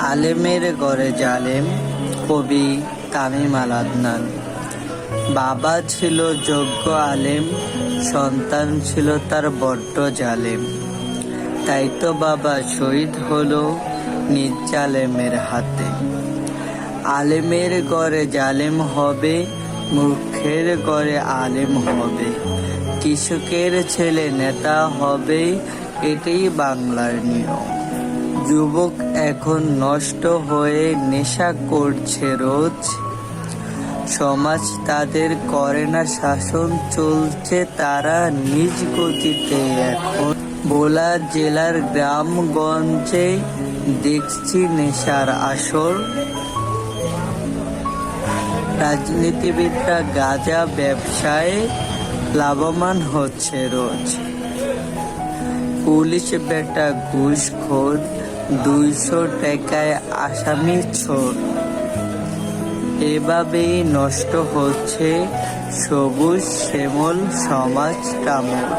আলেমের গড়ে জালেম, কবি তামিম আল আদনান। বাবা ছিল যোগ্য আলেম, সন্তান ছিল তার বড্ড জালেম। তাই তো বাবা শহীদ হলো নিজ জালেমের হাতে। আলেমের গড়ে জালেম হবে, মূর্খের গড়ে আলেম হবে। কৃষকের ছেলে নেতা হবে, এটাই বাংলার নিয়ম। যুবক এখন নষ্ট হয়ে নেশা করছে রোজ। সমাজ তাদের করে না, শাসন চলছে তারা নিজ গতিতে এখন। ভোলা জেলার গ্রামগঞ্জে দেখছি নেশার আসর। রাজনীতিবিদরা গাঁজা ব্যবসায় লাভবান হচ্ছে রোজ। পুলিশ বেটা ঘুষখোর দুইশো টাকায় আসামি ছোট এভাবেই নষ্ট হচ্ছে সবুজ শ্যামল সমাজ কামড়।